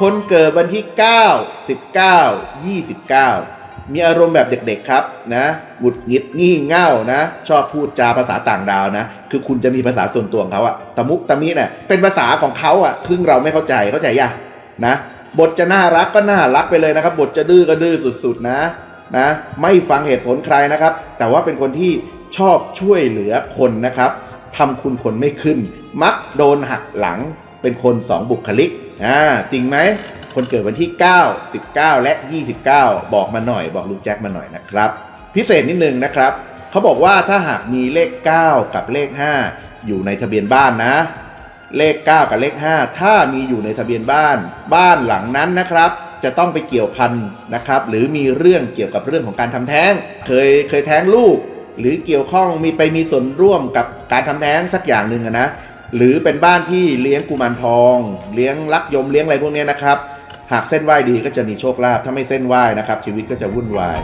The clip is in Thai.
คนเกิดวันที่ 9 19 29 มีอารมณ์แบบเด็กๆครับนะหงุดหงิดงี่เง่านะ ชอบพูดจาภาษาต่างดาวนะ คือคุณจะมีภาษาส่วนตัวของเขาอะตะมุกตะมิเนี่ยเป็นภาษาของเขาอะครึ่งเราไม่เข้าใจเข้าใจยังนะ บทจะน่ารักก็น่ารักไปเลยนะครับ บทจะดื้อก็ดื้อสุดๆนะนะ ไม่ฟังเหตุผลใครนะครับ แต่ว่าเป็นคนที่ชอบช่วยเหลือคนนะครับทำคุณคนไม่ขึ้น มักโดนหักหลังเป็นคนสองบุคลิก อ่าจริงไหมคนเกิดวันที่ 9 19 และ 29 บอกมาหน่อย บอกลุงแจ็คมาหน่อยนะครับ พิเศษนิดนึงนะครับเขาบอกว่าถ้าหากมีเลข 9 กับเลข 5 อยู่ในทะเบียนบ้านนะ เลข 9 กับเลข 5 ถ้ามีอยู่ในทะเบียนบ้าน บ้านหลังนั้นนะครับ จะต้องไปเกี่ยวพันนะครับ หรือมีเรื่องเกี่ยวกับเรื่องของการทำแท้ง เคยเคยแท้งลูก หรือเกี่ยวข้องมีไปมีส่วนร่วมกับการทำแท้งสักอย่างหนึ่งนะ หรือเป็นบ้านที่เลี้ยงกุมารทอง เลี้ยงลักยมเลี้ยงอะไรพวกนี้นะครับ หากเส้นไหว้ดีก็จะมีโชคลาภถ้าไม่เส้นไหว้นะครับ ชีวิตก็จะวุ่นวาย